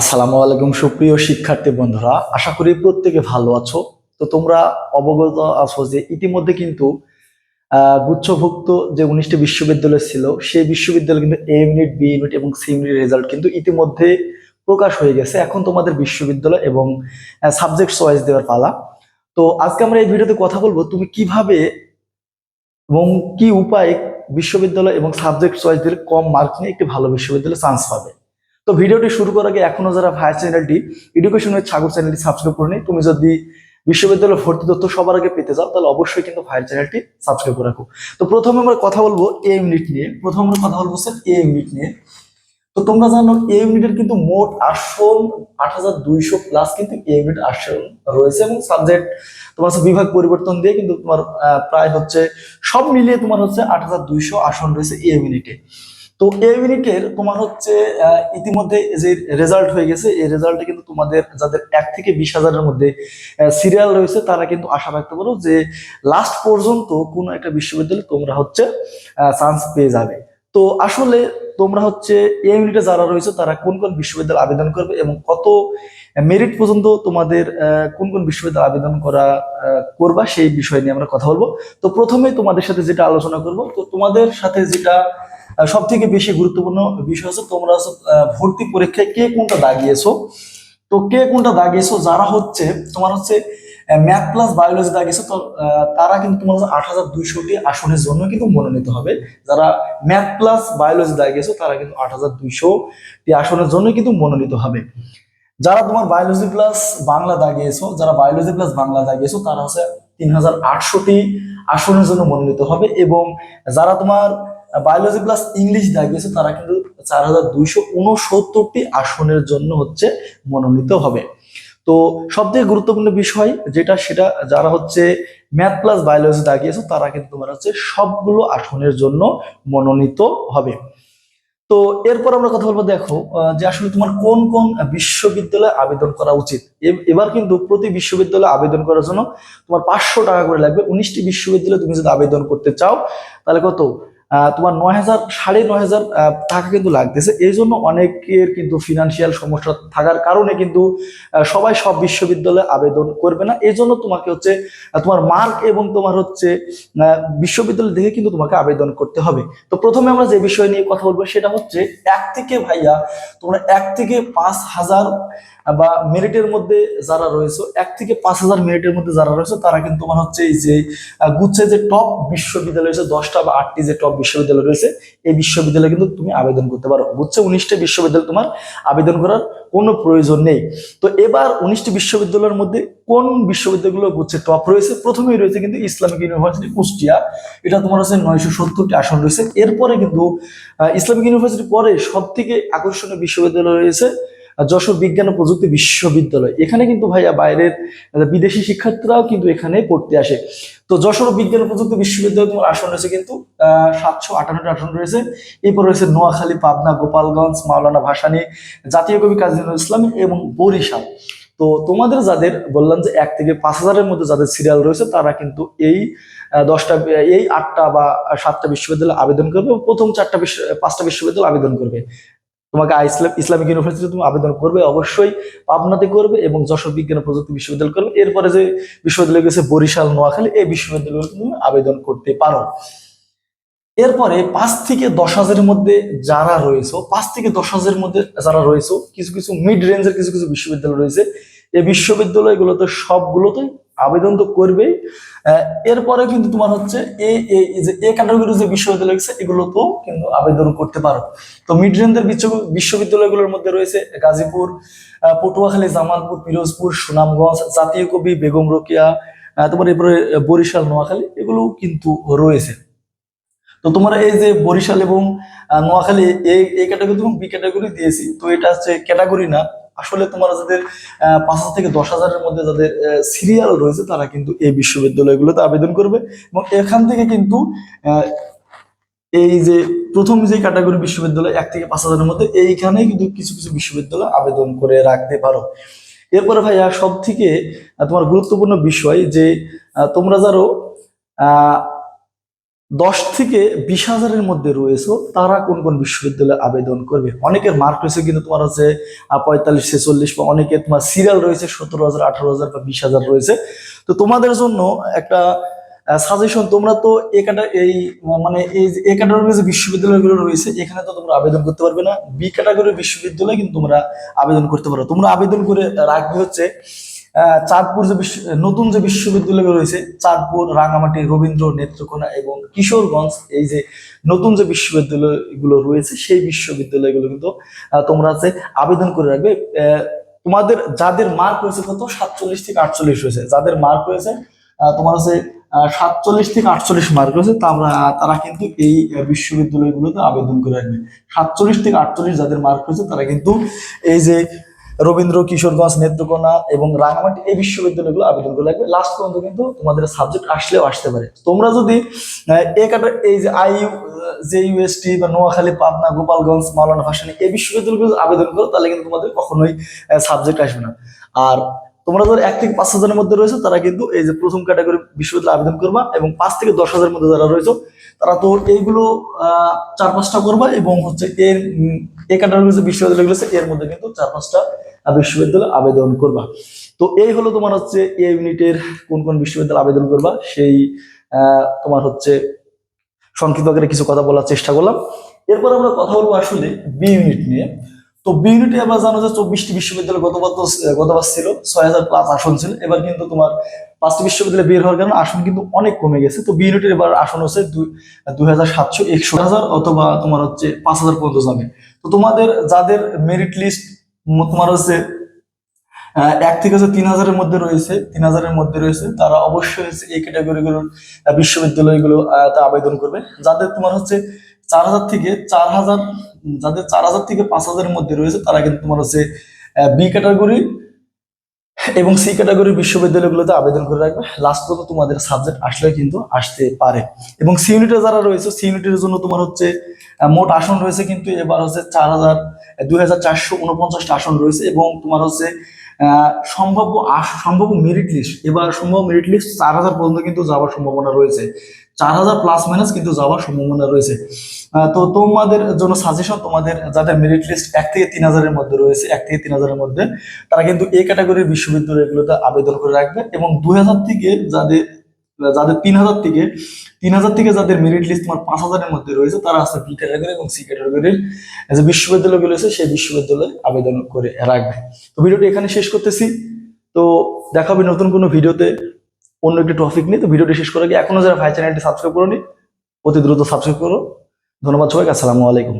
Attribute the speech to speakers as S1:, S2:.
S1: আসসালামু আলাইকুম, সুপ্রিয় শিক্ষার্থী বন্ধুরা। আশা করি প্রত্যেকে ভালো আছো। তো তোমরা অবগত আছো যে ইতিমধ্যে কিন্তু গুচ্ছভুক্ত যে উনিশটি বিশ্ববিদ্যালয় ছিল, সেই বিশ্ববিদ্যালয় কিন্তু এ ইউনিট বি ইউনিট এবং সি ইউনিট রেজাল্ট কিন্তু ইতিমধ্যে প্রকাশ হয়ে গেছে। এখন তোমাদের বিশ্ববিদ্যালয় এবং সাবজেক্ট চয়েস দেওয়ার পালা। তো আজকে আমরা এই ভিডিওতে কথা বলব, তুমি কীভাবে এবং কি উপায়ে বিশ্ববিদ্যালয় এবং সাবজেক্ট চয়েস দিলে কম মার্ক নিয়ে একটি ভালো বিশ্ববিদ্যালয়ে চান্স পাবে। ভিডিওটি শুরু করার আগে এখনও যারা ভাইস চ্যানেলটি এডুকেশন উইথ সাগর চ্যানেলটি সাবস্ক্রাইব করে তুমি যদি বিশ্ববিদ্যালয় ভর্তি তথ্য সবার আগে পেতে চাও, তাহলে অবশ্যই কিন্তু ভাইয়ের চ্যানেলটি সাবস্ক্রাইব করে রাখো। তো প্রথমে আমরা কথা বলব এ ইউনিট নিয়ে। প্রথম আমরা কথা বলব স্যার এ ইউনিট নিয়ে। তো তোমরা জানো এ ইউনিটের কিন্তু মোট আসন আট হাজার দুইশো প্লাস কিন্তু এ ইউনিট আসন রয়েছে এবং সাবজেক্ট তোমার হচ্ছে বিভাগ পরিবর্তন দিয়ে কিন্তু তোমার প্রায় হচ্ছে সব মিলিয়ে তোমার হচ্ছে আট হাজার দুইশো আসন রয়েছে এ। ইউনিটে তো এই ইউনিটের তোমার হচ্ছে ইতিমধ্যে যে রেজাল্ট হয়ে গেছে, এই রেজাল্টে কিন্তু তোমাদের যাদের এক থেকে বিশ হাজারের মধ্যে সিরিয়াল রয়েছে, তারা কিন্তু আশা রাখতে পারো যে লাস্ট পর্যন্ত কোনো একটা বিশ্ববিদ্যালয়ে তোমরা হচ্ছে চান্স পেয়ে যাবে। তো আসলে তোমরা হচ্ছে এই ইউনিটে যারা রয়েছে, তারা কোন কোন বিশ্ববিদ্যালয়ে আবেদন করবে এবং কত মেরিট পর্যন্ত তোমাদের কোন কোন বিশ্ববিদ্যালয়ে আবেদন করা করবা, সেই বিষয় নিয়ে আমরা কথা বলব। তো প্রথমে তোমাদের সাথে যেটা আলোচনা করব, তো তোমাদের সাথে যেটা সব থেকে বেশি গুরুত্বপূর্ণ বিষয় হচ্ছে তোমরা হচ্ছে, ভর্তি পরীক্ষায় কে কোনটা দাগিয়েছো? তো কে কোনটা দাগিয়েছো? যারা হচ্ছে তোমার হচ্ছে ম্যাথ প্লাস বায়োলজি দাগিয়েছো তো তারা কিন্তু তোমার আট হাজার দুইশোটি আসনের জন্য কিন্তু মনোনীত হবে। যারা ম্যাথ প্লাস বায়োলজি দাগিয়েছো তারা কিন্তু আট হাজার দুইশোটি আসনের জন্য কিন্তু মনোনীত হবে। যারা তোমার বায়োলজি প্লাস বাংলা দাগিয়েছো যারা বায়োলজি প্লাস বাংলা দাগিয়েছো তারা হচ্ছে তিন হাজার আটশোটি আসনের জন্য মনোনীত হবে এবং যারা তোমার বায়োলজি প্লাস ইংলিশ দাগিয়েছে তারা কিন্তু চার হাজার দুইশো উনসত্তরটি আসনের জন্য হচ্ছে মনোনীত হবে। তো সবথেকে গুরুত্বপূর্ণ বিষয় যেটা, সেটা যারা হচ্ছে ম্যাথ প্লাস বায়োলজি দাগিয়েছে তারা কিন্তু তোমার হচ্ছে সবগুলো আসনের জন্য মনোনীত হবে। তো এরপর আমরা কথা বলব, দেখো যে আসলে তোমার কোন কোন বিশ্ববিদ্যালয়ে আবেদন করা উচিত। এবার কিন্তু প্রতি বিশ্ববিদ্যালয়ে আবেদন করার জন্য তোমার পাঁচশো টাকা করে লাগবে। উনিশটি বিশ্ববিদ্যালয়ে তুমি যদি আবেদন করতে চাও, তাহলে কত? তোমার নয় হাজার সাড়ে নয় হাজার টাকা কিন্তু লাগতেছে। এই জন্য অনেকের কিন্তু ফিনান্সিয়াল সমস্যা থাকার কারণে কিন্তু সবাই সব বিশ্ববিদ্যালয়ে আবেদন করবে না। এই জন্য তোমাকে হচ্ছে তোমার মার্ক এবং তোমার হচ্ছে বিশ্ববিদ্যালয় দেখে কিন্তু তোমাকে আবেদন করতে হবে। তো প্রথমে আমরা যে বিষয় নিয়ে কথা বলব সেটা হচ্ছে, এক থেকে ভাইয়া তোমরা এক থেকে পাঁচ হাজার বা মেরিটের মধ্যে যারা রয়েছে, এক থেকে পাঁচ হাজার মেরিটের মধ্যে যারা রয়েছে, তারা কিন্তু তোমার হচ্ছে এই যে গুচ্ছে যে টপ বিশ্ববিদ্যালয় রয়েছে, দশটা বা আটটি যে টপ বিশ্ববিদ্যালয় রয়েছে, এই বিশ্ববিদ্যালয়ে কিন্তু তুমি আবেদন করতে পারো। গুচ্ছে উনিশটা বিশ্ববিদ্যালয় তোমার আবেদন করার কোনো প্রয়োজন নেই। তো এবার উনিশটি বিশ্ববিদ্যালয়ের মধ্যে কোন বিশ্ববিদ্যালয়গুলো গুচ্ছে টপ রয়েছে? প্রথমেই রয়েছে কিন্তু ইসলামিক ইউনিভার্সিটি কুষ্টিয়া। এটা তোমার হচ্ছে নয়শো সত্তরটি আসন রয়েছে। এরপরে কিন্তু ইসলামিক ইউনিভার্সিটির পরে সব থেকে আকর্ষণীয় বিশ্ববিদ্যালয় রয়েছে যশোর বিজ্ঞান ও প্রযুক্তি বিশ্ববিদ্যালয়। এখানে কিন্তু ভাইয়া বাইরের বিদেশি শিক্ষার্থীরাও কিন্তু এখানে পড়তে আসে। তো যশোর বিজ্ঞান ও প্রযুক্তি বিশ্ববিদ্যালয় তোমার আসন রয়েছে কিন্তু সাতশো আটান্নটি আসন রয়েছে। এরপর রয়েছে নোয়াখালী, পাবনা, গোপালগঞ্জ, মাওলানা ভাসানী, জাতীয় কবি কাজী নজরুল ইসলাম এবং বরিশাল। তো তোমাদের যাদের, বললাম যে এক থেকে পাঁচ হাজারের মধ্যে যাদের সিরিয়াল রয়েছে, তারা কিন্তু এই দশটা, এই আটটা বা সাতটা বিশ্ববিদ্যালয়ে আবেদন করবে প্রথম চারটা বিশ্ব পাঁচটা বিশ্ববিদ্যালয় আবেদন করবে। তোমাকে আ- ইসলাম, ইসলামিক ইউনিভার্সিটি তুমি আবেদন করবে, অবশ্যই পাবনাতে করবে এবং যশোর বিজ্ঞান প্রযুক্তি বিশ্ববিদ্যালয় করবে। এরপরে যে বিশ্ববিদ্যালয় গেছে বরিশাল, নোয়াখালী, এই বিশ্ববিদ্যালয়ে তুমি আবেদন করতে পারো। এরপরে পাঁচ থেকে দশ হাজারের মধ্যে যারা রয়েছে, পাঁচ থেকে দশ হাজারের মধ্যে যারা রয়েছে, কিছু কিছু মিড রেঞ্জের কিছু কিছু বিশ্ববিদ্যালয় রয়েছে, এই বিশ্ববিদ্যালয়গুলোতে সবগুলোতেই আবেদন তো করবেই। এরপরে কিন্তু তোমার হচ্ছে এই যে, এ ক্যাটাগরির যে বিশ্ববিদ্যালয় রয়েছে তো কিন্তু আবেদন করতে পারো। তো মিড রেঞ্জের বিশ্ববিদ্যালয়গুলোর মধ্যে রয়েছে গাজীপুর পটুয়াখালী, জামালপুর, পিরোজপুর, সুনামগঞ্জ, জাতীয় কবি বেগম রোকিয়া তোমার এরপরে বরিশাল, নোয়াখালী, এগুলোও কিন্তু রয়েছে। তো তোমরা এই যে বরিশাল এবং নোয়াখালী, এই ক্যাটাগরি এবং বি ক্যাটাগরি দিয়েছি, তো এটা হচ্ছে ক্যাটাগরি না আসলে তোমরা যাদের পাঁচ থেকে দশ হাজারের মধ্যে যাদের সিরিয়াল রয়েছে, তারা কিন্তু এই বিশ্ববিদ্যালয়গুলোতে আবেদন করবে এবং এখান থেকে কিন্তু এই যে প্রথম যে ক্যাটাগরি বিশ্ববিদ্যালয়, এক থেকে পাঁচ হাজারের মধ্যে এইখানে কিন্তু কিছু কিছু বিশ্ববিদ্যালয় আবেদন করে রাখতে পারো। এরপরে ভাইয়া সব থেকে তোমার গুরুত্বপূর্ণ বিষয় যে তোমরা যারো দশ থেকে বিশ হাজারের মধ্যে রয়েছে। তারা কোন কোন বিশ্ববিদ্যালয়ে আবেদন করবে? অনেকের মার্ক রয়েছে, কিন্তু তোমার হচ্ছে পঁয়তাল্লিশ ছেচল্লিশ বা অনেকের তোমার সিরিয়াল রয়েছে, সতেরো হাজার, আঠারো হাজার বা বিশ হাজার রয়েছে। তো তোমাদের জন্য একটা সাজেশন তোমরা তো এ ক্যাটা এই মানে এই যে, এ ক্যাটাগরির যে বিশ্ববিদ্যালয়গুলো রয়েছে, এখানে তো তোমরা আবেদন করতে পারবে না। বি ক্যাটাগরির বিশ্ববিদ্যালয়ে কিন্তু তোমরা আবেদন করতে পারো। তোমরা আবেদন করে রাখবে হচ্ছে চাঁদপুর যে নতুন যে বিশ্ববিদ্যালয়গুলো রয়েছে, চাঁদপুর রাঙামাটি রবীন্দ্র, নেত্রকোনা এবং কিশোরগঞ্জ, এই যে নতুন যে বিশ্ববিদ্যালয়গুলো রয়েছে, সেই বিশ্ববিদ্যালয়গুলো কিন্তু তোমরা হচ্ছে আবেদন করে রাখবে। তোমাদের যাদের মার্ক রয়েছে কত? সাতচল্লিশ থেকে আটচল্লিশ রয়েছে। যাদের মার্ক রয়েছে তোমার হচ্ছে সাতচল্লিশ থেকে আটচল্লিশ মার্ক রয়েছে, তা আমরা তারা কিন্তু এই বিশ্ববিদ্যালয়গুলোতে আবেদন করে রাখবে। সাতচল্লিশ থেকে আটচল্লিশ যাদের মার্ক রয়েছে, তারা কিন্তু এই যে রবীন্দ্র কিশোরগঞ্জ নেত্রকোনা এবং রাঙামাটি এই বিশ্ববিদ্যালয়গুলো আবেদন করে রাখবে লাস্ট পর্যন্ত কিন্তু তোমাদের সাবজেক্ট আসলেও আসতে পারে। তোমরা যদি এই কাটা এই যে আইইউ যে ইউএসটি বা নোয়াখালী, পাবনা, গোপালগঞ্জ, মাওলানা ভাসানী এই বিশ্ববিদ্যালয়গুলো আবেদন করো, তাহলে কিন্তু তোমাদের কখনোই সাবজেক্ট আসবে না। আর তোমরা যারা এক থেকে পাঁচ হাজারের মধ্যে রয়েছে, তারা কিন্তু এই যে প্রথম ক্যাটাগরি বিশ্ববিদ্যালয়ে আবেদন করবা এবং পাঁচ থেকে দশ হাজারের মধ্যে যারা রয়েছে তারা তো এইগুলো চার পাঁচটা করবা এবং হচ্ছে এর এ এই ক্যাটাগরি যে বিশ্ববিদ্যালয়গুলো আছে এর মধ্যে কিন্তু চার পাঁচটা বিশ্ববিদ্যালয় আবেদন করবা। তো এই হলো তোমার হচ্ছে এ ইউনিটের কোন কোন বিশ্ববিদ্যালয় আবেদন করবা, সেই তোমার হচ্ছে সংক্ষিপ্ত কিছু কথা বলার চেষ্টা করলাম। এরপর আমরা কথা বলব আসলে বি ইউনিট নিয়ে। তো বি ইউনিটে আমরা জানো যে চব্বিশটি বিশ্ববিদ্যালয় গতবার তো, গতবার ছিল, ছয় হাজার প্লাস আসন ছিল। এবার কিন্তু তোমার পাঁচটি বিশ্ববিদ্যালয় বের হওয়ার কারণে আসন কিন্তু অনেক কমে গেছে। তো বি ইউনিটের এবার আসন হচ্ছে দুই হাজার সাতশো একশো হাজার অথবা তোমার হচ্ছে পাঁচ হাজার পর্যন্ত যাবে। তো তোমাদের যাদের মেরিট লিস্ট তোমার হচ্ছে এক থেকে হচ্ছে তিন হাজারের মধ্যে রয়েছে, তিন হাজারের মধ্যে রয়েছে, তারা অবশ্যই হচ্ছে এই ক্যাটাগরিগুলোর বিশ্ববিদ্যালয়গুলো আবেদন করবে। যাদের তোমার হচ্ছে চার হাজার থেকে চার হাজার যাদের চার হাজার থেকে পাঁচ হাজারের মধ্যে রয়েছে, তারা কিন্তু তোমার হচ্ছে বি ক্যাটাগরি এবং সি ক্যাটাগরির বিশ্ববিদ্যালয়গুলোতে আবেদন করে রাখবে। লাস্ট পর্যন্ত তোমাদের সাবজেক্ট আসলে কিন্তু আসতে পারে। এবং সি ইউনিটে যারা রয়েছে সি ইউনিটের জন্য তোমার হচ্ছে মোট আসন রয়েছে কিন্তু এবার হচ্ছে চার হাজার দুই হাজার চারশো উনপঞ্চাশটা আসন রয়েছে এবং তোমার হচ্ছে সম্ভাব্য সম্ভাব্য মেরিট লিস্ট এবার সম্ভাব্য মেরিট লিস্ট চার হাজার পর্যন্ত কিন্তু যাওয়ার সম্ভাবনা রয়েছে। চার হাজার প্লাস মাইনাস কিন্তু যাওয়ার সম্ভাবনা রয়েছে। তো তোমাদের জন্য সাজেশন তোমাদের যাদের মেরিট লিস্ট এক থেকে তিন হাজারের মধ্যে রয়েছে, এক থেকে তিন হাজারের মধ্যে, তারা কিন্তু এই ক্যাটাগরির বিশ্ববিদ্যালয়গুলোতে আবেদন করে রাখবে এবং দুই হাজার থেকে যাদের যাদের তিন হাজার থেকে, তিন হাজার থেকে যাদের মেরিট লিস্ট তোমার পাঁচ হাজারের মধ্যে রয়েছে, তারা আছে বি ক্যাটাগরি এবং সি ক্যাটাগরির যে বিশ্ববিদ্যালয়গুলো আছে সেই বিশ্ববিদ্যালয়ে আবেদন করে রাখবে। তো ভিডিওটি এখানে শেষ করতেছি। তো দেখাবে নতুন কোনো ভিডিওতে। অন্য একটি টপিক নিয়ে। তো ভিডিওটি শেষ করে গিয়ে এখনও যারা ভাই চ্যানেলটি সাবস্ক্রাইব করোনি, অতি দ্রুত সাবস্ক্রাইব করো। ধন্যবাদ সবাইকে, আসসালামু আলাইকুম।